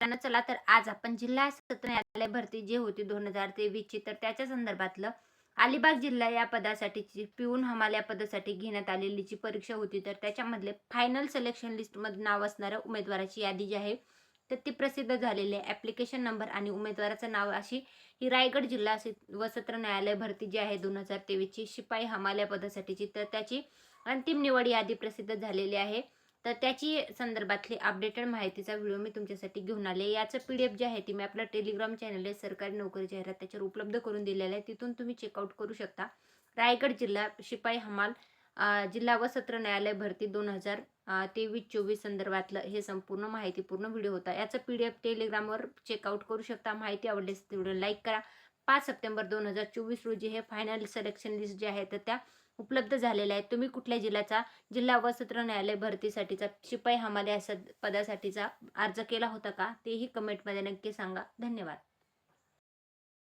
मित्रांनो चला तर आज आपण जिल्हा सत्र न्यायालय भरती जे होती दोन हजार तेवीसची तर त्याच्या संदर्भातलं अलिबाग जिल्हा या पदासाठीची पिऊन हमाल या पदासाठी घेण्यात आलेली जी परीक्षा होती. तर त्याच्यामधले फायनल सिलेक्शन लिस्टमध्ये नाव असणाऱ्या उमेदवाराची यादी जी आहे तर ती प्रसिद्ध झालेली आहे. ॲप्लिकेशन नंबर आणि उमेदवाराचं नाव अशी ही रायगड जिल्हा व सत्र न्यायालय भरती जी आहे दोन हजार तेवीसची शिपाई हमाल या पदासाठीची तर त्याची अंतिम निवड यादी प्रसिद्ध झालेली आहे. तर त्याची संदर्भातली अपडेटेड माहितीचा व्हिडिओ मी तुमच्यासाठी घेऊन आले. याचं पी डी एफ जे आहे ती मी आपल्या टेलिग्राम चॅनल आहे सरकारी नोकरी जाहिरात त्याच्यावर उपलब्ध करून दिलेलं आहे. तिथून तुम्ही चेकआउट करू शकता. रायगड जिल्हा शिपाई हमाल जिल्हा व सत्र न्यायालय भरती दोन हजार तेवीस चोवीस संदर्भातलं हे संपूर्ण माहितीपूर्ण व्हिडिओ होता. याचं पी डी एफ टेलिग्रामवर चेकआउट करू शकता. माहिती आवडल्यास व्हिडिओ लाईक करा. पाच सप्टेंबर दोन हजार चोवीस रोजी हे फायनल सिलेक्शन लिस्ट जे आहे तर त्या उपलब्ध झालेल्या आहेत. तुम्ही कुठल्या जिल्ह्याचा जिल्हा व सत्र न्यायालय भरतीसाठीचा शिपाई हमाले सद पदासाठीचा अर्ज केला होता का? तेही कमेंटमध्ये नक्की सांगा. धन्यवाद.